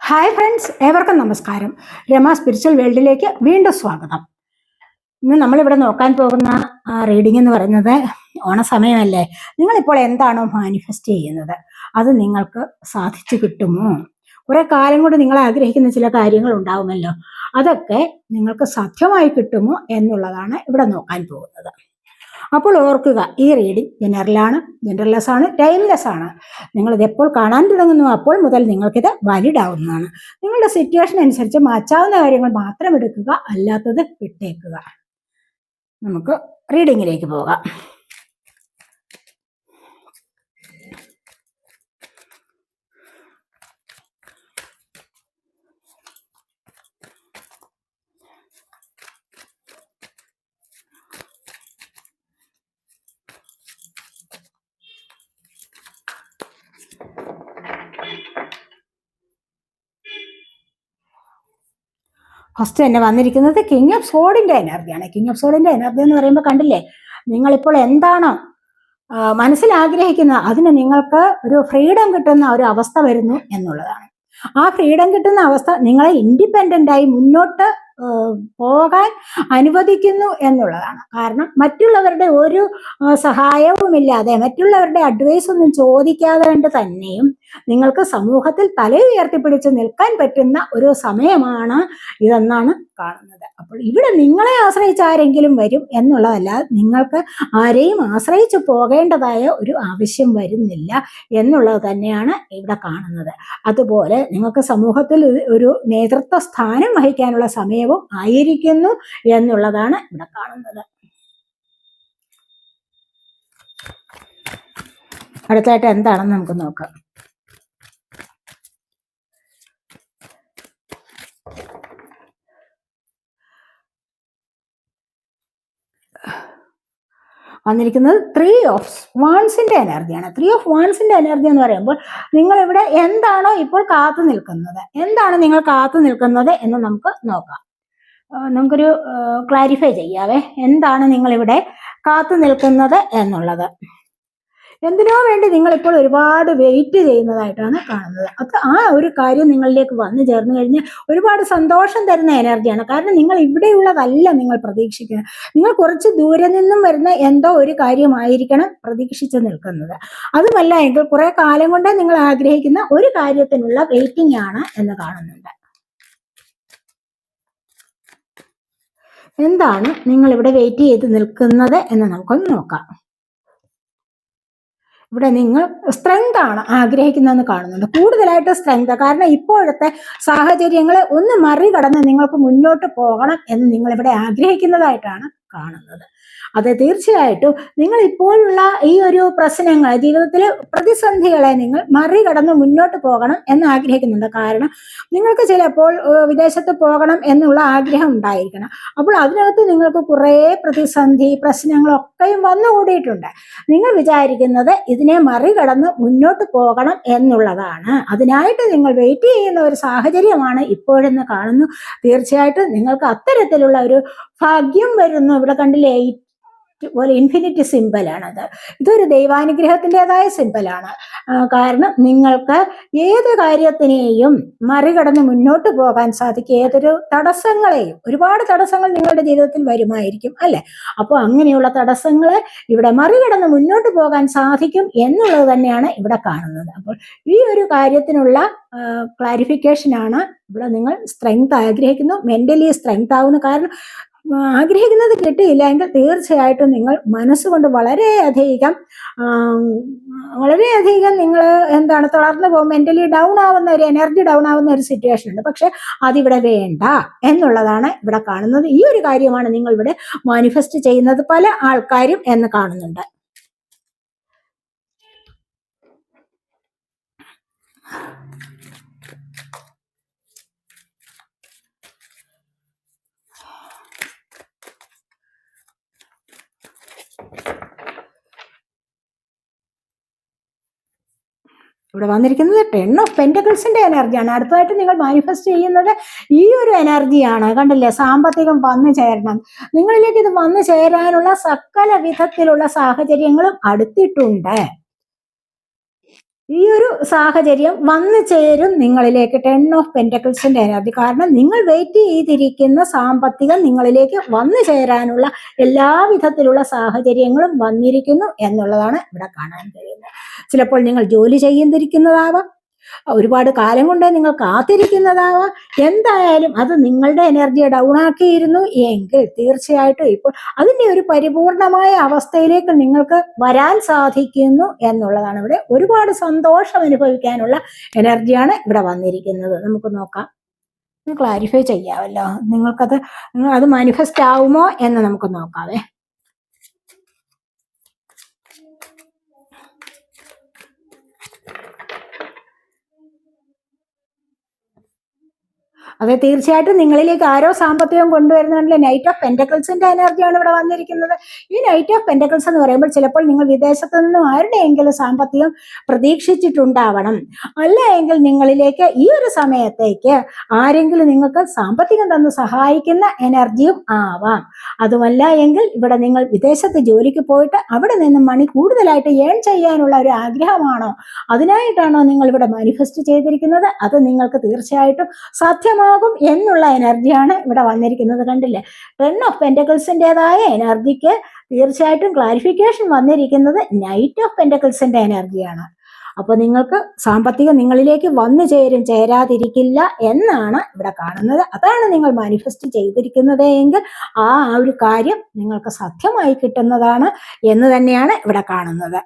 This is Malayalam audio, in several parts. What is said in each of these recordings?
ഹായ് ഫ്രണ്ട്സ് ഏവർക്കും നമസ്കാരം. രമ സ്പിരിച്വൽ വേൾഡിലേക്ക് വീണ്ടും സ്വാഗതം. ഇന്ന് നമ്മളിവിടെ നോക്കാൻ പോകുന്ന റീഡിംഗ് എന്ന് പറയുന്നത് ഓണസമയമല്ലേ? നിങ്ങളിപ്പോൾ എന്താണോ മാനിഫെസ്റ്റ് ചെയ്യുന്നത്? അത് നിങ്ങൾക്ക് സാധിച്ചു കിട്ടുമോ? കുറെ കാലം കൊണ്ട് നിങ്ങൾ ആഗ്രഹിക്കുന്ന ചില കാര്യങ്ങൾ ഉണ്ടാവുമല്ലോ. അതൊക്കെ നിങ്ങൾക്ക് സാധ്യമായി കിട്ടുമോ എന്നുള്ളതാണ് ഇവിടെ നോക്കാൻ പോകുന്നത്. അപ്പോൾ ഓർക്കുക ഈ റീഡിംഗ് ജനറലാണ് ജനറൽലെസ് ആണ് ടൈംലെസ് ആണ്. നിങ്ങളിത് എപ്പോൾ കാണാൻ തുടങ്ങുന്നു അപ്പോൾ മുതൽ നിങ്ങൾക്കിത് വാലിഡ് ആവുന്നതാണ്. നിങ്ങളുടെ സിറ്റുവേഷൻ അനുസരിച്ച് മാറ്റാവുന്ന കാര്യങ്ങൾ മാത്രം എടുക്കുക അല്ലാത്തത് വിട്ടേക്കുക. നമുക്ക് റീഡിങ്ങിലേക്ക് പോകാം. ഫസ്റ്റ് തന്നെ വന്നിരിക്കുന്നത് കിങ് ഓഫ് സോഡിന്റെ എനർജിയാണ് കിങ് ഓഫ് സോഡിന്റെ എനർജി എന്ന് പറയുമ്പോൾ കണ്ടില്ലേ? നിങ്ങളിപ്പോൾ എന്താണോ മനസ്സിൽ ആഗ്രഹിക്കുന്നത് അതിന് നിങ്ങൾക്ക് ഒരു ഫ്രീഡം കിട്ടുന്ന ഒരു അവസ്ഥ വരുന്നു എന്നുള്ളതാണ്. ആ ഫ്രീഡം കിട്ടുന്ന അവസ്ഥ നിങ്ങളെ ഇൻഡിപെൻഡന്റായി മുന്നോട്ട് പോകാൻ അനുവദിക്കുന്നു എന്നുള്ളതാണ്. കാരണം മറ്റുള്ളവരുടെ ഒരു സഹായവുമില്ലാതെ മറ്റുള്ളവരുടെ അഡ്വൈസ് ഒന്നും ചോദിക്കാതെ കണ്ട് തന്നെയും നിങ്ങൾക്ക് സമൂഹത്തിൽ തല ഉയർത്തിപ്പിടിച്ച് നിൽക്കാൻ പറ്റുന്ന ഒരു സമയമാണ് ഇതെന്നാണ് കാണുന്നത്. അപ്പോൾ ഇവിടെ നിങ്ങളെ ആശ്രയിച്ച് ആരെങ്കിലും വരും എന്നുള്ളതല്ല നിങ്ങൾക്ക് ആരെയും ആശ്രയിച്ച് പോകേണ്ടതായ ഒരു ആവശ്യം വരുന്നില്ല എന്നുള്ളത് തന്നെയാണ് ഇവിടെ കാണുന്നത്. അതുപോലെ നിങ്ങൾക്ക് സമൂഹത്തിൽ ഒരു- നേതൃത്വ സ്ഥാനം വഹിക്കാനുള്ള സമയവും ആയിരിക്കുന്നു എന്നുള്ളതാണ് ഇവിടെ കാണുന്നത്. അടുത്തായിട്ട് എന്താണെന്ന് നമുക്ക് നോക്കാം. വന്നിരിക്കുന്നത് ത്രീ ഓഫ് വാൺസിന്റെ എനർജിയാണ്. ത്രീ ഓഫ് വാൺസിന്റെ എനർജി എന്ന് പറയുമ്പോൾ നിങ്ങൾ ഇവിടെ എന്താണോ ഇപ്പോൾ കാത്തു നിൽക്കുന്നത്. എന്താണ് നിങ്ങൾ കാത്തു നിൽക്കുന്നത് എന്ന് നമുക്ക് നോക്കാം. നമുക്കൊരു ക്ലാരിഫൈ ചെയ്യാവേ. എന്താണ് നിങ്ങൾ ഇവിടെ കാത്തു നിൽക്കുന്നത് എന്നുള്ളത്? എന്തിനോ വേണ്ടി നിങ്ങൾ ഇപ്പോൾ ഒരുപാട് വെയിറ്റ് ചെയ്യുന്നതായിട്ടാണ് കാണുന്നത്. അപ്പൊ ആ ഒരു കാര്യം നിങ്ങളിലേക്ക് വന്നു ചേർന്ന് കഴിഞ്ഞാൽ ഒരുപാട് സന്തോഷം തരുന്ന എനർജിയാണ് കാരണം നിങ്ങൾ ഇവിടെയുള്ളതല്ല നിങ്ങൾ പ്രതീക്ഷിക്കുന്നത് നിങ്ങൾ കുറച്ച് ദൂരെ നിന്നും വരുന്ന എന്തോ ഒരു കാര്യമായിരിക്കണം പ്രതീക്ഷിച്ച് നിൽക്കുന്നത്. അതുമല്ല എങ്കിൽ കുറെ കാലം കൊണ്ട് നിങ്ങൾ ആഗ്രഹിക്കുന്ന ഒരു കാര്യത്തിനുള്ള വെയിറ്റിംഗ് ആണ് എന്ന് കാണുന്നുണ്ട്. എന്താണ് നിങ്ങൾ ഇവിടെ വെയിറ്റ് ചെയ്ത് നിൽക്കുന്നത് എന്ന് നമുക്കൊന്ന് നോക്കാം. ഇവിടെ നിങ്ങൾ സ്ട്രെങ്ത് ആണ് ആഗ്രഹിക്കുന്നതെന്ന് കാണുന്നുണ്ട്. കൂടുതലായിട്ട് സ്ട്രെങ്ത് കാരണം ഇപ്പോഴത്തെ സാഹചര്യങ്ങളെ ഒന്ന് മറികടന്ന് നിങ്ങൾക്ക് മുന്നോട്ട് പോകണം എന്ന് നിങ്ങൾ ഇവിടെ ആഗ്രഹിക്കുന്നതായിട്ടാണ് കാണുന്നത്. അത് തീർച്ചയായിട്ടും. നിങ്ങൾ ഇപ്പോഴുള്ള ഈ ഒരു പ്രശ്നങ്ങൾ ജീവിതത്തിലെ പ്രതിസന്ധികളെ നിങ്ങൾ മറികടന്ന് മുന്നോട്ട് പോകണം എന്ന് ആഗ്രഹിക്കുന്നുണ്ട്. കാരണം നിങ്ങൾക്ക് ചിലപ്പോൾ വിദേശത്ത് പോകണം എന്നുള്ള ആഗ്രഹം ഉണ്ടായിരിക്കണം. അപ്പോൾ അതിനകത്ത് നിങ്ങൾക്ക് കുറേ പ്രതിസന്ധി പ്രശ്നങ്ങളൊക്കെയും വന്നുകൂടിയിട്ടുണ്ട് നിങ്ങൾ വിചാരിക്കുന്നത് ഇതിനെ മറികടന്ന് മുന്നോട്ട് പോകണം എന്നുള്ളതാണ്. അതിനായിട്ട് നിങ്ങൾ വെയിറ്റ് ചെയ്യുന്ന ഒരു സാഹചര്യമാണ് ഇപ്പോഴെന്ന് കാണുന്നു. തീർച്ചയായിട്ടും നിങ്ങൾക്ക് അത്തരത്തിലുള്ള ഒരു ഭാഗ്യം വരുന്നു. ഇവിടെ കണ്ടില്ലേ പോലെ ഇൻഫിനിറ്റി സിമ്പലാണത് ഇതൊരു ദൈവാനുഗ്രഹത്തിന്റെതായ സിമ്പലാണ് കാരണം നിങ്ങൾക്ക് ഏത് കാര്യത്തിനെയും മറികടന്ന് മുന്നോട്ട് പോകാൻ സാധിക്കും. ഏതൊരു തടസ്സങ്ങളെയും ഒരുപാട് തടസ്സങ്ങൾ നിങ്ങളുടെ ജീവിതത്തിൽ വരുമായിരിക്കും അല്ലെ? അപ്പോൾ അങ്ങനെയുള്ള തടസ്സങ്ങളെ ഇവിടെ മറികടന്ന് മുന്നോട്ട് പോകാൻ സാധിക്കും എന്നുള്ളത് തന്നെയാണ് ഇവിടെ കാണുന്നത്. അപ്പോൾ ഈ ഒരു കാര്യത്തിനുള്ള ക്ലാരിഫിക്കേഷൻ ആണ് ഇവിടെ നിങ്ങൾ സ്ട്രെങ്ത് ആഗ്രഹിക്കുന്നു. മെന്റലി സ്ട്രെങ്ത് ആവുന്നു കാരണം ആഗ്രഹിക്കുന്നത് കിട്ടിയില്ല എങ്കിൽ തീർച്ചയായിട്ടും നിങ്ങൾ മനസ്സുകൊണ്ട് വളരെയധികം വളരെയധികം നിങ്ങൾ എന്താണ് തളർന്നു പോകും മെന്റലി ഡൗൺ ആവുന്ന ഒരു എനർജി ഡൗൺ ആവുന്ന ഒരു സിറ്റുവേഷൻ ഉണ്ട്. പക്ഷെ അതിവിടെ വേണ്ട എന്നുള്ളതാണ് ഇവിടെ കാണുന്നത്. ഈ ഒരു കാര്യമാണ് നിങ്ങൾ ഇവിടെ മാനിഫെസ്റ്റ് ചെയ്യുന്നത് പല ആൾക്കാരും എന്ന് കാണുന്നുണ്ട്. ഇവിടെ വന്നിരിക്കുന്നത് ടെൻ ഓഫ് പെന്റക്കിൾസിന്റെ എനർജിയാണ് അടുത്തതായിട്ട് നിങ്ങൾ മാനിഫെസ്റ്റ് ചെയ്യുന്നത് ഈ ഒരു എനർജിയാണ് കണ്ടില്ലേ? സാമ്പത്തികം വന്നു ചേരണം. നിങ്ങളിലേക്ക് ഇത് വന്നു ചേരാനുള്ള സകല വിധത്തിലുള്ള സാഹചര്യങ്ങളും അടുത്തിട്ടുണ്ട്. ഈ ഒരു സാഹചര്യം വന്നു ചേരും നിങ്ങളിലേക്ക്. ടെൻ ഓഫ് പെന്റക്കിൾസിന്റെ എനർജി കാരണം നിങ്ങൾ വെയിറ്റ് ചെയ്തിരിക്കുന്ന സാമ്പത്തികം നിങ്ങളിലേക്ക് വന്നു ചേരാനുള്ള എല്ലാവിധത്തിലുള്ള സാഹചര്യങ്ങളും വന്നിരിക്കുന്നു എന്നുള്ളതാണ് ഇവിടെ കാണാൻ കഴിയുന്നത്. ചിലപ്പോൾ നിങ്ങൾ ജോലി ചെയ്യുന്നിരിക്കുന്നതാവാം ഒരുപാട് കാലം കൊണ്ട് നിങ്ങൾ കാത്തിരിക്കുന്നതാവാം. എന്തായാലും അത് നിങ്ങളുടെ എനർജിയെ ഡൗൺ ആക്കിയിരുന്നു. എങ്കിൽ തീർച്ചയായിട്ടും ഇപ്പോൾ അതിന്റെ ഒരു പരിപൂർണമായ അവസ്ഥയിലേക്ക് നിങ്ങൾക്ക് വരാൻ സാധിക്കുന്നു എന്നുള്ളതാണ്. ഇവിടെ ഒരുപാട് സന്തോഷം അനുഭവിക്കാനുള്ള എനർജിയാണ് ഇവിടെ വന്നിരിക്കുന്നത്. നമുക്ക് നോക്കാം. ക്ലാരിഫൈ ചെയ്യാമല്ലോ. നിങ്ങൾക്കത് നിങ്ങൾ അത് മാനിഫെസ്റ്റ് ആവുമോ എന്ന് നമുക്ക് നോക്കാവേ. അതെ തീർച്ചയായിട്ടും നിങ്ങളിലേക്ക് ആരോ സാമ്പത്തികം കൊണ്ടുവരുന്നുണ്ട് നൈറ്റ് ഓഫ് പെന്റക്കിൾസിന്റെ എനർജിയാണ് ഇവിടെ വന്നിരിക്കുന്നത്. ഈ നൈറ്റ് ഓഫ് പെന്റക്കിൾസ് എന്ന് പറയുമ്പോൾ ചിലപ്പോൾ നിങ്ങൾ വിദേശത്തു നിന്നും ആരുടെയെങ്കിലും സാമ്പത്തികം പ്രതീക്ഷിച്ചിട്ടുണ്ടാവണം. അല്ല എങ്കിൽ നിങ്ങളിലേക്ക് ഈ ഒരു സമയത്തേക്ക് ആരെങ്കിലും നിങ്ങൾക്ക് സാമ്പത്തികം തന്ന് സഹായിക്കുന്ന എനർജിയും ആവാം. അതുമല്ല എങ്കിൽ ഇവിടെ നിങ്ങൾ വിദേശത്ത് ജോലിക്ക് പോയിട്ട് അവിടെ നിന്ന് മണി കൂടുതലായിട്ട് ഏൺ ചെയ്യാനുള്ള ഒരു ആഗ്രഹമാണോ? അതിനായിട്ടാണോ നിങ്ങൾ ഇവിടെ മാനിഫെസ്റ്റ് ചെയ്തിരിക്കുന്നത്? അത് നിങ്ങൾക്ക് തീർച്ചയായിട്ടും സാധ്യമാകും എന്നുള്ള എനർജിയാണ് ഇവിടെ വന്നിരിക്കുന്നത് കണ്ടില്ലേ? ടെൻ ഓഫ് പെന്റക്കിൾസിന്റെതായ എനർജിക്ക് തീർച്ചയായിട്ടും ക്ലാരിഫിക്കേഷൻ വന്നിരിക്കുന്നത് നൈറ്റ് ഓഫ് പെന്റക്കിൾസിന്റെ എനർജിയാണ് അപ്പോൾ നിങ്ങൾക്ക് സാമ്പത്തികം നിങ്ങളിലേക്ക് വന്നു ചേരും ചേരാതിരിക്കില്ല എന്നാണ് ഇവിടെ കാണുന്നത്. അതാണ് നിങ്ങൾ മാനിഫെസ്റ്റ് ചെയ്തിരിക്കുന്നത് എങ്കിൽ ആ ഒരു കാര്യം നിങ്ങൾക്ക് സത്യമായി കിട്ടുന്നതാണ് എന്ന് തന്നെയാണ് ഇവിടെ കാണുന്നത്.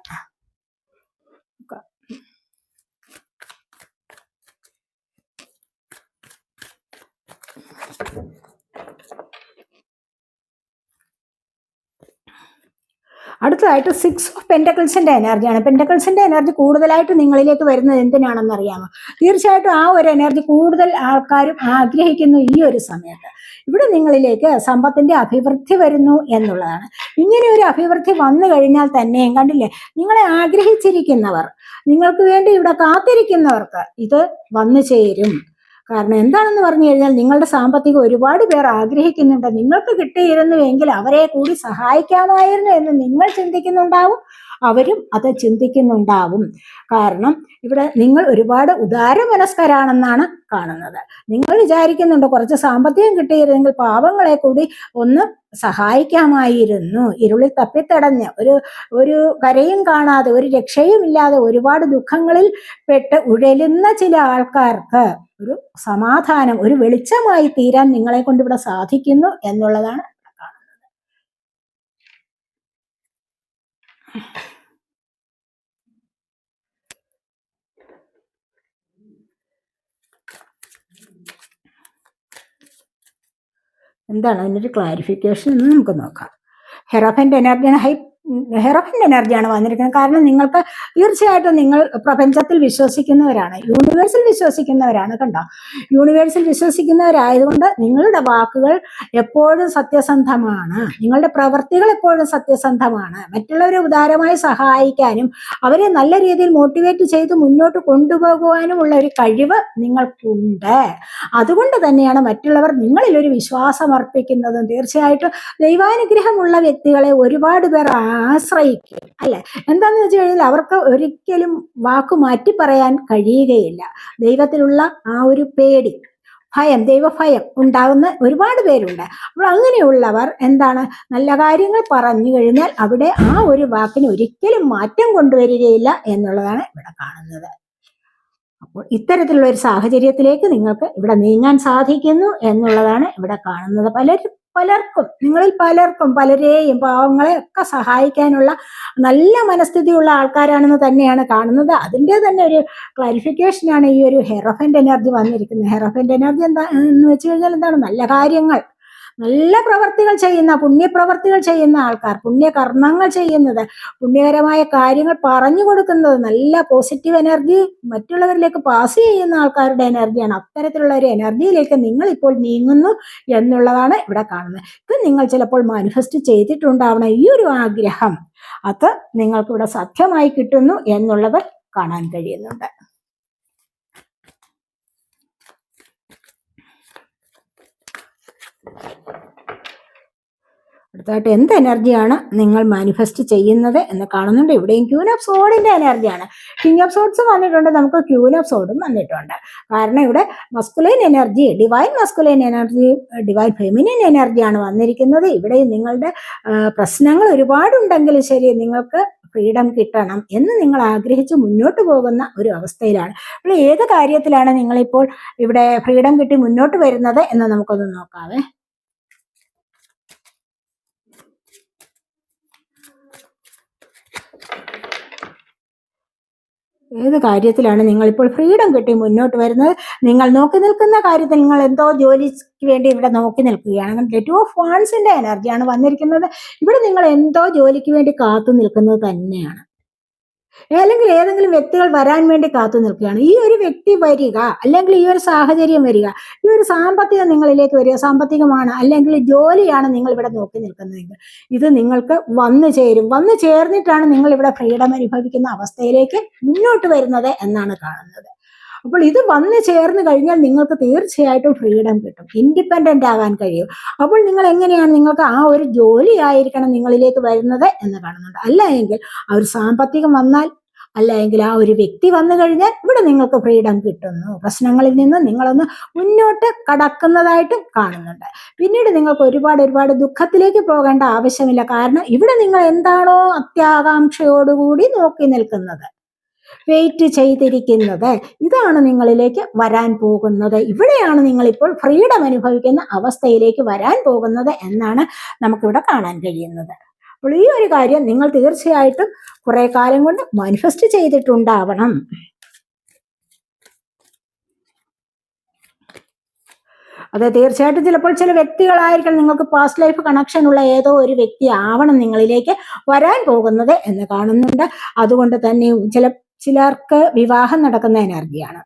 അടുത്തതായിട്ട് സിക്സ് ഓഫ് പെന്റക്കിൾസിന്റെ എനർജിയാണ് പെന്റക്കിൾസിന്റെ എനർജി കൂടുതലായിട്ട് നിങ്ങളിലേക്ക് വരുന്നത് എന്തിനാണെന്ന് അറിയാമോ? തീർച്ചയായിട്ടും ആ ഒരു എനർജി കൂടുതൽ ആൾക്കാരും ആഗ്രഹിക്കുന്നു ഈ ഒരു സമയത്ത്. ഇവിടെ നിങ്ങളിലേക്ക് സമ്പത്തിന്റെ അഭിവൃദ്ധി വരുന്നു എന്നുള്ളതാണ്. ഇങ്ങനെ ഒരു അഭിവൃദ്ധി വന്നു കഴിഞ്ഞാൽ തന്നെയും കണ്ടില്ലേ? നിങ്ങളെ ആഗ്രഹിച്ചിരിക്കുന്നവർ നിങ്ങൾക്ക് വേണ്ടി ഇവിടെ കാത്തിരിക്കുന്നവർക്ക് ഇത് വന്നു ചേരും. കാരണം എന്താണെന്ന് പറഞ്ഞു കഴിഞ്ഞാൽ നിങ്ങളുടെ സാമ്പത്തികം ഒരുപാട് പേർ ആഗ്രഹിക്കുന്നുണ്ട്. നിങ്ങൾക്ക് കിട്ടിയിരുന്നു എങ്കിൽ അവരെ കൂടി സഹായിക്കാമായിരുന്നു എന്ന് നിങ്ങൾ ചിന്തിക്കുന്നുണ്ടാവും. അവരും അത് ചിന്തിക്കുന്നുണ്ടാവും. കാരണം ഇവിടെ നിങ്ങൾ ഒരുപാട് ഉദാര മനസ്കരാണെന്നാണ് കാണുന്നത്. നിങ്ങൾ വിചാരിക്കുന്നുണ്ട് കുറച്ച് സാമ്പത്തികം കിട്ടിയിരുന്നെങ്കിൽ പാവങ്ങളെ കൂടി ഒന്ന് സഹായിക്കാമായിരുന്നു. ഇരുളിൽ തപ്പിത്തടഞ്ഞ് ഒരു ഒരു കരയും കാണാതെ ഒരു രക്ഷയും ഇല്ലാതെ ഒരുപാട് ദുഃഖങ്ങളിൽ പെട്ട് ഉഴലുന്ന ചില ആൾക്കാർക്ക് ഒരു സമാധാനം ഒരു വെളിച്ചമായി തീരാൻ നിങ്ങളെ കൊണ്ട് ഇവിടെ സാധിക്കുന്നു എന്നുള്ളതാണ് ഇവിടെ കാണുന്നത് എന്താണ് അതിനൊരു ക്ലാരിഫിക്കേഷൻ എന്ന് നമുക്ക് നോക്കാം. ഹെറോഫന്റെ എനർജിയാണ് ഹൈ ഹെറോഫന്റെ എനർജിയാണ് വന്നിരിക്കുന്നത്. കാരണം നിങ്ങൾക്ക് തീർച്ചയായിട്ടും നിങ്ങൾ പ്രപഞ്ചത്തിൽ വിശ്വസിക്കുന്നവരാണ്. യൂണിവേഴ്സിൽ വിശ്വസിക്കുന്നവരാണ് കണ്ടോ? യൂണിവേഴ്സിൽ വിശ്വസിക്കുന്നവരായതുകൊണ്ട് നിങ്ങളുടെ വാക്കുകൾ എപ്പോഴും സത്യസന്ധമാണ്. നിങ്ങളുടെ പ്രവൃത്തികൾ എപ്പോഴും സത്യസന്ധമാണ്. മറ്റുള്ളവരെ ഉദാരമായി സഹായിക്കാനും അവരെ നല്ല രീതിയിൽ മോട്ടിവേറ്റ് ചെയ്ത് മുന്നോട്ട് കൊണ്ടുപോകുവാനും ഉള്ള ഒരു കഴിവ് നിങ്ങൾക്കുണ്ട്. അതുകൊണ്ട് തന്നെയാണ് മറ്റുള്ളവർ നിങ്ങളിൽ ഒരു വിശ്വാസം അർപ്പിക്കുന്നതും. തീർച്ചയായിട്ടും ദൈവാനുഗ്രഹമുള്ള വ്യക്തികളെ ഒരുപാട് പേർ ആശ്രയിക്കും അല്ലെ? എന്താന്ന് വെച്ച് കഴിഞ്ഞാൽ അവർക്ക് ഒരിക്കലും വാക്ക് മാറ്റി പറയാൻ കഴിയുകയില്ല. ദൈവത്തിലുള്ള ആ ഒരു പേടി ഭയം ദൈവഭയം ഉണ്ടാകുന്ന ഒരുപാട് പേരുണ്ട്. അപ്പോൾ അങ്ങനെയുള്ളവർ എന്താണ്? നല്ല കാര്യങ്ങൾ പറഞ്ഞു കഴിഞ്ഞാൽ അവിടെ ആ ഒരു വാക്കിന് ഒരിക്കലും മാറ്റം കൊണ്ടുവരികയില്ല എന്നുള്ളതാണ് ഇവിടെ കാണുന്നത്. അപ്പോൾ ഇത്തരത്തിലുള്ള ഒരു സാഹചര്യത്തിലേക്ക് നിങ്ങൾക്ക് ഇവിടെ നീങ്ങാൻ സാധിക്കുന്നു എന്നുള്ളതാണ് ഇവിടെ കാണുന്നത് പലരും. പലർക്കും നിങ്ങളിൽ പലർക്കും പലരെയും പാവങ്ങളെ ഒക്കെ സഹായിക്കാനുള്ള നല്ല മനസ്ഥിതിയുള്ള ആൾക്കാരാണെന്ന് തന്നെയാണ് കാണുന്നത്. അതിന്റെ തന്നെ ഒരു ക്ലാരിഫിക്കേഷനാണ് ഈ ഒരു ഹെറോഫന്റ് എനർജി വന്നിരിക്കുന്നത്. ഹെറോഫന്റ് എനർജി എന്താ എന്ന് വെച്ച് കഴിഞ്ഞാൽ എന്താണ്? നല്ല കാര്യങ്ങൾ. നല്ല പ്രവർത്തികൾ ചെയ്യുന്ന പുണ്യപ്രവർത്തികൾ ചെയ്യുന്ന ആൾക്കാർ പുണ്യകർമ്മങ്ങൾ ചെയ്യുന്നത് പുണ്യകരമായ കാര്യങ്ങൾ പറഞ്ഞു കൊടുക്കുന്നത് നല്ല പോസിറ്റീവ് എനർജി മറ്റുള്ളവരിലേക്ക് പാസ് ചെയ്യുന്ന ആൾക്കാരുടെ എനർജിയാണ് അത്തരത്തിലുള്ള ഒരു എനർജിയിലേക്ക് നിങ്ങൾ ഇപ്പോൾ നീങ്ങുന്നു എന്നുള്ളതാണ് ഇവിടെ കാണുന്നത്. ഇത് നിങ്ങൾ ചിലപ്പോൾ മാനിഫെസ്റ്റ് ചെയ്തിട്ടുണ്ടാവണം ഈ ഒരു ആഗ്രഹം. അത് നിങ്ങൾക്കിവിടെ സത്യമായി കിട്ടുന്നു എന്നുള്ളത് കാണാൻ കഴിയുന്നുണ്ട്. അടുത്തായിട്ട് എന്ത് എനർജിയാണ് നിങ്ങൾ മാനിഫെസ്റ്റ് ചെയ്യുന്നത് എന്ന് കാണുന്നുണ്ട്. ഇവിടെയും ക്യൂൻ ഓഫ് സോഡിന്റെ എനർജിയാണ്. കിങ് ഓഫ് സോഡ്സ് വന്നിട്ടുണ്ട്. നമുക്ക് ക്യൂൻ ഓഫ് സോഡും വന്നിട്ടുണ്ട്. കാരണം ഇവിടെ masculine energy divine masculine energy divine feminine എനർജിയാണ് വന്നിരിക്കുന്നത്. ഇവിടെ നിങ്ങളുടെ പ്രശ്നങ്ങൾ ഒരുപാടുണ്ടെങ്കിലും ശരി നിങ്ങൾക്ക് ഫ്രീഡം കിട്ടണം എന്ന് നിങ്ങൾ ആഗ്രഹിച്ച് മുന്നോട്ട് പോകുന്ന ഒരു അവസ്ഥയിലാണ്. അപ്പോൾ ഏത് കാര്യത്തിലാണ് നിങ്ങളിപ്പോൾ ഇവിടെ ഫ്രീഡം കിട്ടി മുന്നോട്ട് വരുന്നത് എന്ന് നമുക്കൊന്ന് നോക്കാവേ. ഏത് കാര്യത്തിലാണ് നിങ്ങളിപ്പോൾ ഫ്രീഡം കിട്ടി മുന്നോട്ട് വരുന്നത്? നിങ്ങൾ നോക്കി നിൽക്കുന്ന കാര്യത്തിൽ നിങ്ങൾ എന്തോ ജോലിക്ക് വേണ്ടി ഇവിടെ നോക്കി നിൽക്കുകയാണ്. ടു ഓഫ് വാൺസിന്റെ എനർജിയാണ് വന്നിരിക്കുന്നത്. ഇവിടെ നിങ്ങൾ എന്തോ ജോലിക്ക് വേണ്ടി കാത്തു നിൽക്കുന്നത് തന്നെയാണ്. അല്ലെങ്കിൽ ഏതെങ്കിലും വ്യക്തികൾ വരാൻ വേണ്ടി കാത്തു നിൽക്കുകയാണ്. ഈ ഒരു വ്യക്തി വരിക അല്ലെങ്കിൽ ഈ ഒരു സാഹചര്യം വരിക ഈ ഒരു സാമ്പത്തികം നിങ്ങളിലേക്ക് വരിക സാമ്പത്തികമാണ് അല്ലെങ്കിൽ ജോലിയാണ് നിങ്ങൾ ഇവിടെ നോക്കി നിൽക്കുന്നതെങ്കിൽ ഇത് നിങ്ങൾക്ക് വന്നു ചേരും. വന്നു ചേർന്നിട്ടാണ് നിങ്ങൾ ഇവിടെ ഫ്രീഡം അനുഭവിക്കുന്ന അവസ്ഥയിലേക്ക് മുന്നോട്ട് വരുന്നത് എന്നാണ് കാണുന്നത്. അപ്പോൾ ഇത് വന്നു ചേർന്ന് കഴിഞ്ഞാൽ നിങ്ങൾക്ക് തീർച്ചയായിട്ടും ഫ്രീഡം കിട്ടും. ഇൻഡിപെൻഡന്റ് ആകാൻ കഴിയും. അപ്പോൾ നിങ്ങൾ എങ്ങനെയാണ് നിങ്ങൾക്ക് ആ ഒരു ജോലി ആയിരിക്കണം നിങ്ങളിലേക്ക് വരുന്നത് എന്ന് കാണുന്നുണ്ട്. അല്ല എങ്കിൽ ആ ഒരു സാമ്പത്തികം വന്നാൽ അല്ല എങ്കിൽ ആ ഒരു വ്യക്തി വന്നു കഴിഞ്ഞാൽ ഇവിടെ നിങ്ങൾക്ക് ഫ്രീഡം കിട്ടുന്നു. പ്രശ്നങ്ങളിൽ നിന്ന് നിങ്ങളൊന്ന് മുന്നോട്ട് കടക്കുന്നതായിട്ടും കാണുന്നുണ്ട്. പിന്നീട് നിങ്ങൾക്ക് ഒരുപാട് ഒരുപാട് ദുഃഖത്തിലേക്ക് പോകേണ്ട ആവശ്യമില്ല. കാരണം ഇവിടെ നിങ്ങൾ എന്താണോ അത്യാകാംക്ഷയോടുകൂടി നോക്കി നിൽക്കുന്നത്. വെയിറ്റ് ചെയ്തിരിക്കുന്നത്. ഇതാണ് നിങ്ങളിലേക്ക് വരാൻ പോകുന്നത്. ഇവിടെയാണ് നിങ്ങളിപ്പോൾ ഫ്രീഡം അനുഭവിക്കുന്ന അവസ്ഥയിലേക്ക് വരാൻ പോകുന്നത് എന്നാണ് നമുക്കിവിടെ കാണാൻ കഴിയുന്നത്. അപ്പോൾ ഈ ഒരു കാര്യം നിങ്ങൾ തീർച്ചയായിട്ടും കുറെ കാലം കൊണ്ട് മാനിഫെസ്റ്റ് ചെയ്തിട്ടുണ്ടാവണം. അതെ തീർച്ചയായിട്ടും ചിലപ്പോൾ ചില വ്യക്തികളായിരിക്കണം നിങ്ങൾക്ക് പാസ്റ്റ് ലൈഫ് കണക്ഷൻ ഉള്ള ഏതോ ഒരു വ്യക്തി ആവണം നിങ്ങളിലേക്ക് വരാൻ പോകുന്നത് എന്ന് കാണുന്നുണ്ട്. അതുകൊണ്ട് തന്നെ ചില ചിലർക്ക് വിവാഹം നടക്കുന്ന എനർജിയാണ്.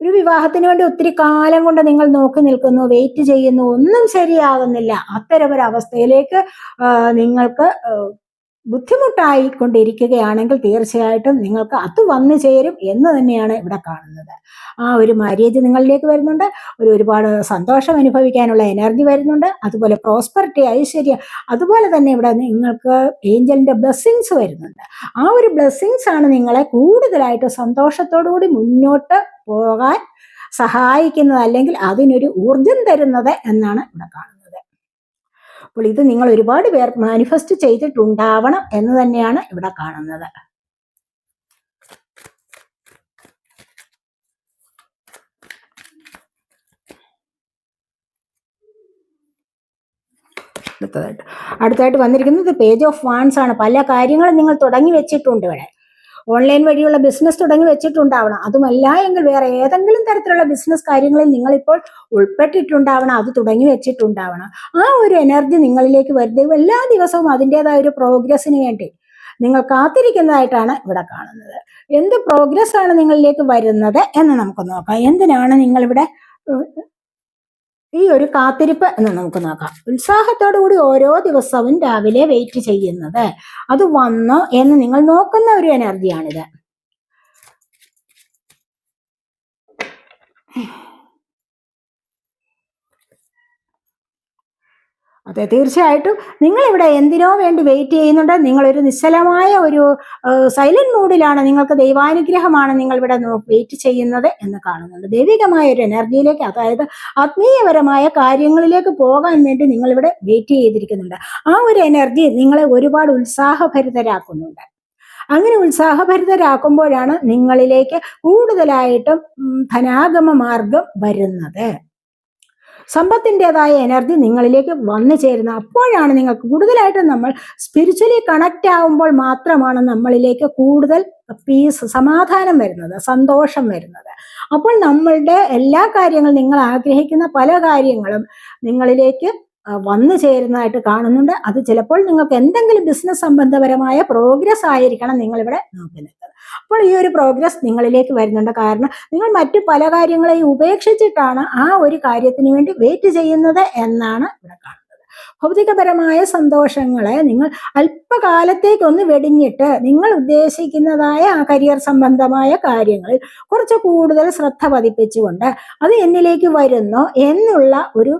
ഒരു വിവാഹത്തിന് വേണ്ടി ഒത്തിരി കാലം കൊണ്ട് നിങ്ങൾ നോക്കി നിൽക്കുന്നു വെയിറ്റ് ചെയ്യുന്നു ഒന്നും ശരിയാകുന്നില്ല അത്തരം ഒരു അവസ്ഥയിലേക്ക് നിങ്ങൾക്ക് ബുദ്ധിമുട്ടായി കൊണ്ടിരിക്കുകയാണെങ്കിൽ തീർച്ചയായിട്ടും നിങ്ങൾക്ക് അത് വന്നു ചേരും എന്ന് തന്നെയാണ് ഇവിടെ കാണുന്നത്. ആ ഒരു മാര്യേജ് നിങ്ങളിലേക്ക് വരുന്നുണ്ട്. ഒരു ഒരുപാട് സന്തോഷം അനുഭവിക്കാനുള്ള എനർജി വരുന്നുണ്ട്. അതുപോലെ പ്രോസ്പെറിറ്റി ഐശ്വര്യം അതുപോലെ തന്നെ ഇവിടെ നിങ്ങൾക്ക് ഏഞ്ചലിന്റെ ബ്ലെസ്സിങ്സ് വരുന്നുണ്ട്. ആ ഒരു ബ്ലെസ്സിങ്സ് ആണ് നിങ്ങളെ കൂടുതലായിട്ട് സന്തോഷത്തോടുകൂടി മുന്നോട്ട് പോകാൻ സഹായിക്കുന്നത് അല്ലെങ്കിൽ അതിനൊരു ഊർജം തരുന്നത് എന്നാണ് ഇവിടെ കാണുന്നത്. അപ്പോൾ ഇത് നിങ്ങൾ ഒരുപാട് പേർ മാനിഫെസ്റ്റ് ചെയ്തിട്ടുണ്ടാവണം എന്ന് തന്നെയാണ് ഇവിടെ കാണുന്നത്. അടുത്തതായിട്ട്. അടുത്തായിട്ട് വന്നിരിക്കുന്നത് പേജ് ഓഫ് വാൺസ് ആണ്. പല കാര്യങ്ങളും നിങ്ങൾ തുടങ്ങി വെച്ചിട്ടുണ്ട് ഇവിടെ. ഓൺലൈൻ വഴിയുള്ള ബിസിനസ് തുടങ്ങി വെച്ചിട്ടുണ്ടാവണം. അതുമല്ല എങ്കിൽ വേറെ ഏതെങ്കിലും തരത്തിലുള്ള ബിസിനസ് കാര്യങ്ങളിൽ നിങ്ങൾ ഇപ്പോൾ ഉൾപ്പെട്ടിട്ടുണ്ടാവണം. അത് തുടങ്ങി വെച്ചിട്ടുണ്ടാവണം. ആ ഒരു എനർജി നിങ്ങളിലേക്ക് വരുന്നത് എല്ലാ ദിവസവും അതിന്റെതായ ഒരു പ്രോഗ്രസ്സിന് വേണ്ടി നിങ്ങൾ കാത്തിരിക്കുന്നതായിട്ടാണ് ഇവിടെ കാണുന്നത്. എന്ത് പ്രോഗ്രസ് ആണ് നിങ്ങളിലേക്ക് വരുന്നത് എന്ന് നമുക്ക് നോക്കാം. എന്തിനാണ് നിങ്ങളിവിടെ ഈ ഒരു കാത്തിരിപ്പ് എന്ന് നമുക്ക് നോക്കാം. ഉത്സാഹത്തോടു കൂടി ഓരോ ദിവസവും രാവിലെ വെയിറ്റ് ചെയ്യുന്നത്. അത് വന്നോ എന്ന് നിങ്ങൾ നോക്കുന്ന ഒരു എനർജിയാണിത് അതെ തീർച്ചയായിട്ടും. നിങ്ങൾ ഇവിടെ എന്തിനോ വേണ്ടി വെയിറ്റ് ചെയ്യുന്നുണ്ട്. നിങ്ങളൊരു നിശ്ചലമായ ഒരു സൈലന്റ് മൂഡിലാണ് നിങ്ങൾക്ക് ദൈവാനുഗ്രഹമാണ് നിങ്ങൾ ഇവിടെ വെയിറ്റ് ചെയ്യുന്നത് എന്ന് കാണുന്നുണ്ട്. ദൈവികമായ ഒരു എനർജിയിലേക്ക് അതായത് ആത്മീയപരമായ കാര്യങ്ങളിലേക്ക് പോകാൻ വേണ്ടി നിങ്ങൾ ഇവിടെ വെയിറ്റ് ചെയ്തിരിക്കുന്നുണ്ട്. ആ ഒരു എനർജി നിങ്ങളെ ഒരുപാട് ഉത്സാഹഭരിതരാക്കുന്നുണ്ട്. അങ്ങനെ ഉത്സാഹഭരിതരാക്കുമ്പോഴാണ് നിങ്ങളിലേക്ക് കൂടുതലായിട്ടും ധനാഗമ മാർഗം വരുന്നത്. സമ്പത്തിന്റെതായ എനർജി നിങ്ങളിലേക്ക് വന്നു ചേരുന്നത് അപ്പോഴാണ് നിങ്ങൾക്ക് കൂടുതലായിട്ടും നമ്മൾ സ്പിരിച്വലി കണക്റ്റ് ആവുമ്പോൾ മാത്രമാണ് നമ്മളിലേക്ക് കൂടുതൽ പീസ് സമാധാനം വരുന്നത് സന്തോഷം വരുന്നത്. അപ്പോൾ നമ്മളുടെ എല്ലാ കാര്യങ്ങളും നിങ്ങൾ ആഗ്രഹിക്കുന്ന പല കാര്യങ്ങളും നിങ്ങളിലേക്ക് വന്നു ചേരുന്നതായിട്ട് കാണുന്നുണ്ട്. അത് ചിലപ്പോൾ നിങ്ങൾക്ക് എന്തെങ്കിലും ബിസിനസ് സംബന്ധപരമായ പ്രോഗ്രസ് ആയിരിക്കണം നിങ്ങളിവിടെ നോക്കി നിൽക്കുന്നത് അപ്പോൾ ഈ ഒരു പ്രോഗ്രസ് നിങ്ങളിലേക്ക് വരുന്നുണ്ട്. കാരണം നിങ്ങൾ മറ്റു പല കാര്യങ്ങളെയും ഉപേക്ഷിച്ചിട്ടാണ് ആ ഒരു കാര്യത്തിന് വേണ്ടി വെയിറ്റ് ചെയ്യുന്നത് എന്നാണ് ഇവിടെ കാണുന്നത്. ഭൗതികപരമായ സന്തോഷങ്ങളെ നിങ്ങൾ അല്പകാലത്തേക്കൊന്ന് വെടിഞ്ഞിട്ട് നിങ്ങൾ ഉദ്ദേശിക്കുന്നതായ ആ കരിയർ സംബന്ധമായ കാര്യങ്ങളിൽ കുറച്ച് കൂടുതൽ ശ്രദ്ധ പതിപ്പിച്ചുകൊണ്ട് അത് എന്നിലേക്ക് വരുന്നോ എന്നുള്ള ഒരു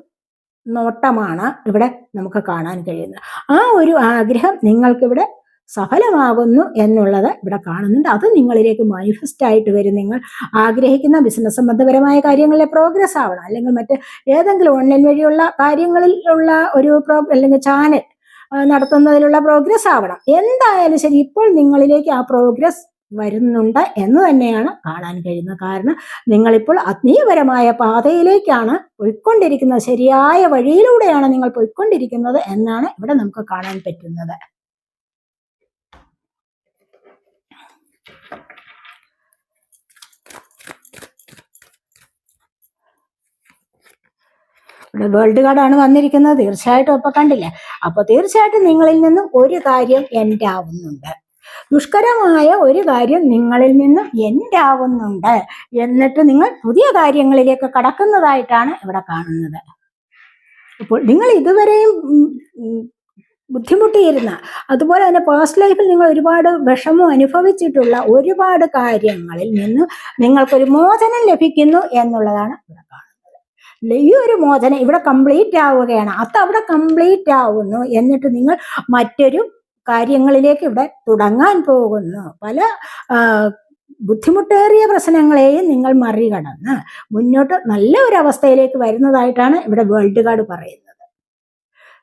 നോട്ടമാണ് ഇവിടെ നമുക്ക് കാണാൻ കഴിയുന്നത്. ആ ഒരു ആഗ്രഹം നിങ്ങൾക്കിവിടെ സഫലമാകുന്നു എന്നുള്ളത് ഇവിടെ കാണുന്നുണ്ട്. അത് നിങ്ങളിലേക്ക് മാനിഫെസ്റ്റ് ആയിട്ട് വരും. നിങ്ങൾ ആഗ്രഹിക്കുന്ന ബിസിനസ് സംബന്ധപരമായ കാര്യങ്ങളിലെ പ്രോഗ്രസ് ആവണം. അല്ലെങ്കിൽ മറ്റ് ഏതെങ്കിലും ഓൺലൈൻ വഴിയുള്ള കാര്യങ്ങളിലുള്ള ഒരു പ്രോ അല്ലെങ്കിൽ ചാനൽ നടത്തുന്നതിലുള്ള പ്രോഗ്രസ് ആവണം. എന്തായാലും ശരി ഇപ്പോൾ നിങ്ങളിലേക്ക് ആ പ്രോഗ്രസ് വരുന്നുണ്ട് എന്ന് തന്നെയാണ് കാണാൻ കഴിയുന്നത്. കാരണം നിങ്ങളിപ്പോൾ ആത്മീയപരമായ പാതയിലേക്കാണ് പോയിക്കൊണ്ടിരിക്കുന്നത്. ശരിയായ വഴിയിലൂടെയാണ് നിങ്ങൾ പോയിക്കൊണ്ടിരിക്കുന്നത് എന്നാണ് ഇവിടെ നമുക്ക് കാണാൻ പറ്റുന്നത്. ഇവിടെ വേൾഡ് കാർഡാണ് വന്നിരിക്കുന്നത്. തീർച്ചയായിട്ടും ഒപ്പം കണ്ടില്ല? അപ്പൊ തീർച്ചയായിട്ടും നിങ്ങളിൽ നിന്നും ഒരു കാര്യം എന്റെ ആവുന്നുണ്ട്. ദുഷ്കരമായ ഒരു കാര്യം നിങ്ങളിൽ നിന്ന് എന്താവുന്നുണ്ട് എന്നിട്ട് നിങ്ങൾ പുതിയ കാര്യങ്ങളിലേക്ക് കടക്കുന്നതായിട്ടാണ് ഇവിടെ കാണുന്നത്. അപ്പോൾ നിങ്ങൾ ഇതുവരെയും ബുദ്ധിമുട്ടിയിരുന്ന അതുപോലെ തന്നെ പേഴ്സണൽ ലൈഫിൽ നിങ്ങൾ ഒരുപാട് വിഷമം അനുഭവിച്ചിട്ടുള്ള ഒരുപാട് കാര്യങ്ങളിൽ നിന്ന് നിങ്ങൾക്കൊരു മോചനം ലഭിക്കുന്നു എന്നുള്ളതാണ് ഇവിടെ കാണുന്നത്. ഈ ഒരു മോചനം ഇവിടെ കംപ്ലീറ്റ് ആവുകയാണ്. അത് അവിടെ കംപ്ലീറ്റ് ആവുന്നു. എന്നിട്ട് നിങ്ങൾ മറ്റൊരു കാര്യങ്ങളിലേക്ക് ഇവിടെ തുടങ്ങാൻ പോകുന്നു. പല ബുദ്ധിമുട്ടേറിയ പ്രശ്നങ്ങളെയും നിങ്ങൾ മറികടന്ന് മുന്നോട്ട് നല്ല ഒരു അവസ്ഥയിലേക്ക് വരുന്നതായിട്ടാണ് ഇവിടെ വേൾഡ് കാർഡ് പറയുന്നത്.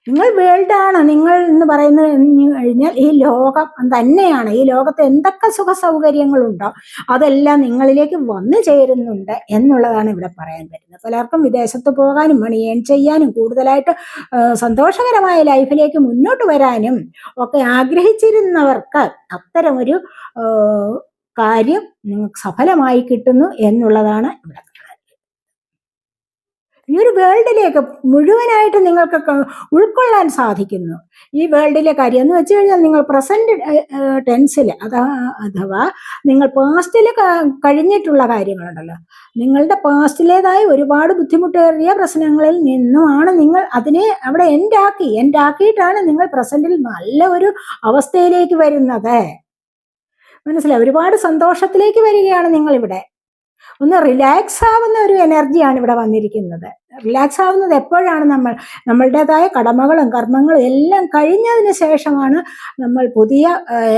നിങ്ങൾ വേൾഡ് ആണ്. നിങ്ങൾ എന്ന് പറയുന്നത് കഴിഞ്ഞാൽ ഈ ലോകം തന്നെയാണ്. ഈ ലോകത്ത് എന്തൊക്കെ സുഖ സൗകര്യങ്ങളുണ്ടോ അതെല്ലാം നിങ്ങളിലേക്ക് വന്നു ചേരുന്നുണ്ട് എന്നുള്ളതാണ് ഇവിടെ പറയാൻ പറ്റുന്നത്. പലർക്കും വിദേശത്ത് പോകാനും മണി ഏൺ ചെയ്യാനും കൂടുതലായിട്ട് സന്തോഷകരമായ ലൈഫിലേക്ക് മുന്നോട്ട് വരാനും ഒക്കെ ആഗ്രഹിച്ചിരുന്നവർക്ക് അത്തരമൊരു കാര്യം നിങ്ങൾക്ക് സഫലമായി കിട്ടുന്നു എന്നുള്ളതാണ് ഇവിടെ ഈ ഒരു വേൾഡിലേക്ക് മുഴുവനായിട്ട് നിങ്ങൾക്ക് ഉൾക്കൊള്ളാൻ സാധിക്കുന്നു. ഈ വേൾഡിലെ കാര്യം എന്ന് വെച്ച് കഴിഞ്ഞാൽ നിങ്ങൾ പ്രസന്റ് ടെൻസിൽ അതാ അഥവാ നിങ്ങൾ പാസ്റ്റിൽ കഴിഞ്ഞിട്ടുള്ള കാര്യങ്ങളുണ്ടല്ലോ. നിങ്ങളുടെ പാസ്റ്റിലേതായ ഒരുപാട് ബുദ്ധിമുട്ടേറിയ പ്രശ്നങ്ങളിൽ നിന്നുമാണ് നിങ്ങൾ അതിനെ അവിടെ എൻഡാക്കി. എൻഡാക്കിയിട്ടാണ് നിങ്ങൾ പ്രസന്റിൽ നല്ല ഒരു അവസ്ഥയിലേക്ക് വരുന്നത്. മനസ്സിലായി? ഒരുപാട് സന്തോഷത്തിലേക്ക് വരികയാണ് നിങ്ങൾ ഇവിടെ ഒന്ന് റിലാക്സ് ആവുന്ന ഒരു എനർജിയാണ് ഇവിടെ വന്നിരിക്കുന്നത്. റിലാക്സ് ആവുന്നത് എപ്പോഴാണ് നമ്മൾ നമ്മളുടേതായ കടമകളും കർമ്മങ്ങളും എല്ലാം കഴിഞ്ഞതിന് ശേഷമാണ് നമ്മൾ പുതിയ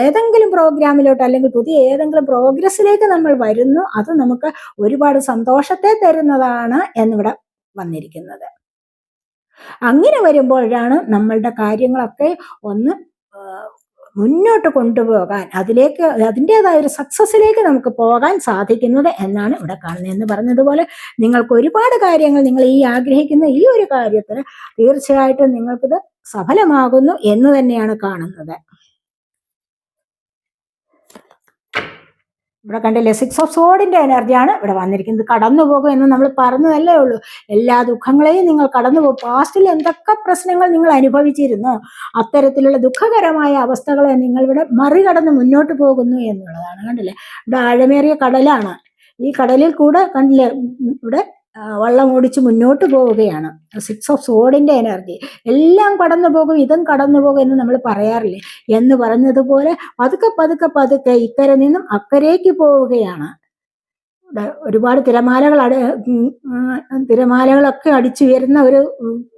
ഏതെങ്കിലും പ്രോഗ്രാമിലോട്ട് അല്ലെങ്കിൽ പുതിയ ഏതെങ്കിലും പ്രോഗ്രസ്സിലേക്ക് നമ്മൾ വരുന്നു. അത് നമുക്ക് ഒരുപാട് സന്തോഷത്തെ തരുന്നതാണ് എന്നിവിടെ വന്നിരിക്കുന്നത്. അങ്ങനെ വരുമ്പോഴാണ് നമ്മളുടെ കാര്യങ്ങളൊക്കെ ഒന്ന് മുന്നോട്ട് കൊണ്ടുപോകാൻ അതിലേക്ക് അതിന്റെതായ ഒരു സക്സസ്സിലേക്ക് നമുക്ക് പോകാൻ സാധിക്കുന്നത് എന്നാണ് ഇവിടെ കാണുന്നത്. എന്ന് പറഞ്ഞതുപോലെ നിങ്ങൾക്ക് ഒരുപാട് കാര്യങ്ങൾ നിങ്ങൾ ഈ ആഗ്രഹിക്കുന്ന ഈ ഒരു കാര്യത്തിന് തീർച്ചയായിട്ടും നിങ്ങൾക്കിത് സഫലമാകുന്നു എന്ന് തന്നെയാണ് കാണുന്നത്. ഇവിടെ കണ്ടില്ലേ? സിക്സ് ഓഫ് സോഡിന്റെ എനർജിയാണ് ഇവിടെ വന്നിരിക്കുന്നത്. കടന്നു പോകും എന്ന് നമ്മൾ പറഞ്ഞതല്ലേ ഉള്ളൂ. എല്ലാ ദുഃഖങ്ങളെയും നിങ്ങൾ കടന്നു പോകും. പാസ്റ്റിൽ എന്തൊക്കെ പ്രശ്നങ്ങൾ നിങ്ങൾ അനുഭവിച്ചിരുന്നു? അത്തരത്തിലുള്ള ദുഃഖകരമായ അവസ്ഥകളെ നിങ്ങൾ ഇവിടെ മറികടന്ന് മുന്നോട്ട് പോകുന്നു എന്നുള്ളതാണ്. കണ്ടില്ലേ? ഇവിടെ ആഴമേറിയ കടലാണ്. ഈ കടലിൽ കൂടെ കണ്ടില്ലേ? ഇവിടെ വള്ളം ഓടിച്ച് മുന്നോട്ട് പോവുകയാണ്. സിക്സ് ഓഫ് സോഡിന്റെ എനർജി എല്ലാം കടന്നു പോകും ഇതും കടന്നു പോകും എന്ന് നമ്മൾ പറയാറില്ലേ? എന്ന് പറഞ്ഞതുപോലെ പതുക്കെ പതുക്കെ പതുക്കെ ഇക്കരെ നിന്നും അക്കരേക്ക് പോവുകയാണ്. ഒരുപാട് തിരമാലകൾ അട തിരമാലകളൊക്കെ അടിച്ചു വരുന്ന ഒരു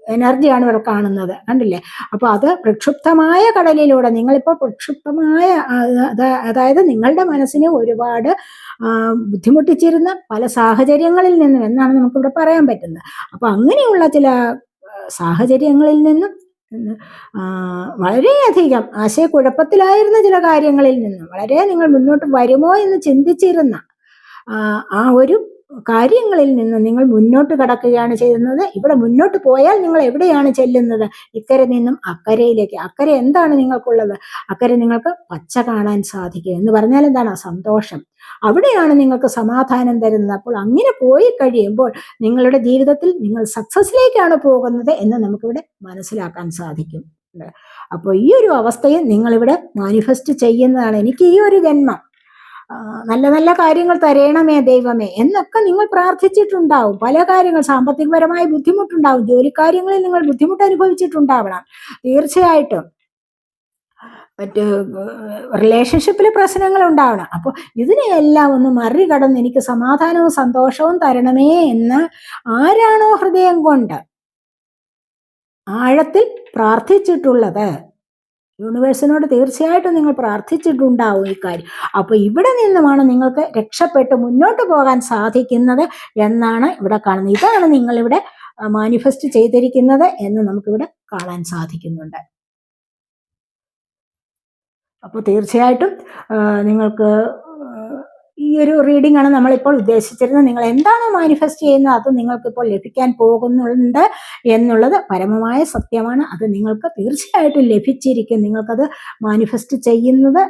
എനർജിയാണ് ഇവിടെ കാണുന്നത്. കണ്ടില്ലേ? അപ്പൊ അത് പ്രക്ഷുബ്ധമായ കടലിലൂടെ നിങ്ങളിപ്പോൾ പ്രക്ഷുബ്ധമായ അതായത് നിങ്ങളുടെ മനസ്സിനെ ഒരുപാട് ബുദ്ധിമുട്ടിച്ചിരുന്ന പല സാഹചര്യങ്ങളിൽ നിന്നും എന്നാണ് നമുക്കിവിടെ പറയാൻ പറ്റുന്നത്. അപ്പൊ അങ്ങനെയുള്ള ചില സാഹചര്യങ്ങളിൽ നിന്നും വളരെയധികം ആശയക്കുഴപ്പത്തിലായിരുന്ന ചില കാര്യങ്ങളിൽ നിന്നും വളരെ നിങ്ങൾ മുന്നോട്ട് വരുമോ എന്ന് ചിന്തിച്ചിരുന്ന ആ, ഒരു കാര്യങ്ങളിൽ നിന്ന് നിങ്ങൾ മുന്നോട്ട് കടക്കുകയാണ് ചെയ്യുന്നത്. ഇവിടെ മുന്നോട്ട് പോയാൽ നിങ്ങൾ എവിടെയാണ് ചെല്ലുന്നത്? ഇക്കരെ നിന്നും അക്കരയിലേക്ക്. അക്കരെ എന്താണ് നിങ്ങൾക്കുള്ളത്? അക്കരെ നിങ്ങൾക്ക് പച്ച കാണാൻ സാധിക്കും. എന്ന് പറഞ്ഞാൽ എന്താണ്? സന്തോഷം. അവിടെയാണ് നിങ്ങൾക്ക് സമാധാനം തരുന്നത്. അപ്പോൾ അങ്ങനെ പോയി കഴിയുമ്പോൾ നിങ്ങളുടെ ജീവിതത്തിൽ നിങ്ങൾ സക്സസ്സിലേക്കാണ് പോകുന്നത് എന്ന് നമുക്കിവിടെ മനസ്സിലാക്കാൻ സാധിക്കും. അപ്പോൾ ഈ ഒരു അവസ്ഥയെ നിങ്ങളിവിടെ മാനിഫെസ്റ്റ് ചെയ്യുന്നതാണ്. എനിക്ക് ഈ ഒരു ജന്മം. നല്ല നല്ല കാര്യങ്ങൾ തരയണമേ ദൈവമേ. എന്നൊക്കെ നിങ്ങൾ പ്രാർത്ഥിച്ചിട്ടുണ്ടാവും. പല കാര്യങ്ങൾ സാമ്പത്തികപരമായ ബുദ്ധിമുട്ടുണ്ടാവും. ജോലിക്കാര്യങ്ങളിൽ നിങ്ങൾ ബുദ്ധിമുട്ട് അനുഭവിച്ചിട്ടുണ്ടാവണം. തീർച്ചയായിട്ടും. മറ്റ് റിലേഷൻഷിപ്പിൽ പ്രശ്നങ്ങൾ ഉണ്ടാവണം അപ്പോൾ ഇതിനെയെല്ലാം ഒന്ന് മറികടന്ന് എനിക്ക് സമാധാനവും സന്തോഷവും തരണമേ എന്ന് ആരാണോ ഹൃദയം കൊണ്ട് ആഴത്തിൽ പ്രാർത്ഥിച്ചിട്ടുള്ളത്. യൂണിവേഴ്സിനോട് തീർച്ചയായിട്ടും നിങ്ങൾ പ്രാർത്ഥിച്ചിട്ടുണ്ടാവും ഈ കാര്യം. അപ്പോൾ ഇവിടെ നിന്നുമാണ് നിങ്ങൾക്ക് രക്ഷപ്പെട്ട് മുന്നോട്ട് പോകാൻ സാധിക്കുന്നത് എന്നാണ് ഇവിടെ കാണുന്നത്. ഇതാണ് നിങ്ങളിവിടെ മാനിഫെസ്റ്റ് ചെയ്തിരിക്കുന്നത് എന്ന് നമുക്കിവിടെ കാണാൻ സാധിക്കുന്നുണ്ട്. അപ്പോൾ തീർച്ചയായിട്ടും നിങ്ങൾക്ക് ഒരു റീഡിംഗ് ആണ് നമ്മളിപ്പോൾ ഉദ്ദേശിച്ചിരുന്നത്. നിങ്ങൾ എന്താണോ മാനിഫെസ്റ്റ് ചെയ്യുന്നത്? അത് നിങ്ങൾക്ക് ഇപ്പോൾ ലഭിക്കാൻ പോകുന്നുണ്ട് എന്നുള്ളത് പരമമായ സത്യമാണ്. അത് നിങ്ങൾക്ക് തീർച്ചയായിട്ടും ലഭിച്ചിരിക്കും. നിങ്ങൾക്കത് മാനിഫെസ്റ്റ് ചെയ്യുന്നത്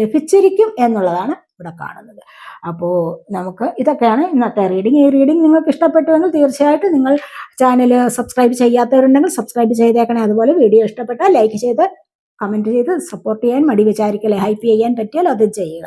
ലഭിച്ചിരിക്കും എന്നുള്ളതാണ് ഇവിടെ കാണുന്നത്. അപ്പോൾ നമുക്ക് ഇതൊക്കെയാണ് ഇന്നത്തെ റീഡിംഗ് ഈ റീഡിംഗ് നിങ്ങൾക്ക് ഇഷ്ടപ്പെട്ടുവെങ്കിൽ തീർച്ചയായിട്ടും നിങ്ങൾ ചാനൽ സബ്സ്ക്രൈബ് ചെയ്യാത്തവരുണ്ടെങ്കിൽ സബ്സ്ക്രൈബ് ചെയ്തേക്കണേ. അതുപോലെ വീഡിയോ ഇഷ്ടപ്പെട്ടാൽ ലൈക്ക് ചെയ്ത് കമന്റ് ചെയ്ത് സപ്പോർട്ട് ചെയ്യാൻ മടി വിചാരിക്കലേ ഹൈപ്പ് ചെയ്യാൻ പറ്റിയാൽ അത് ചെയ്യുക.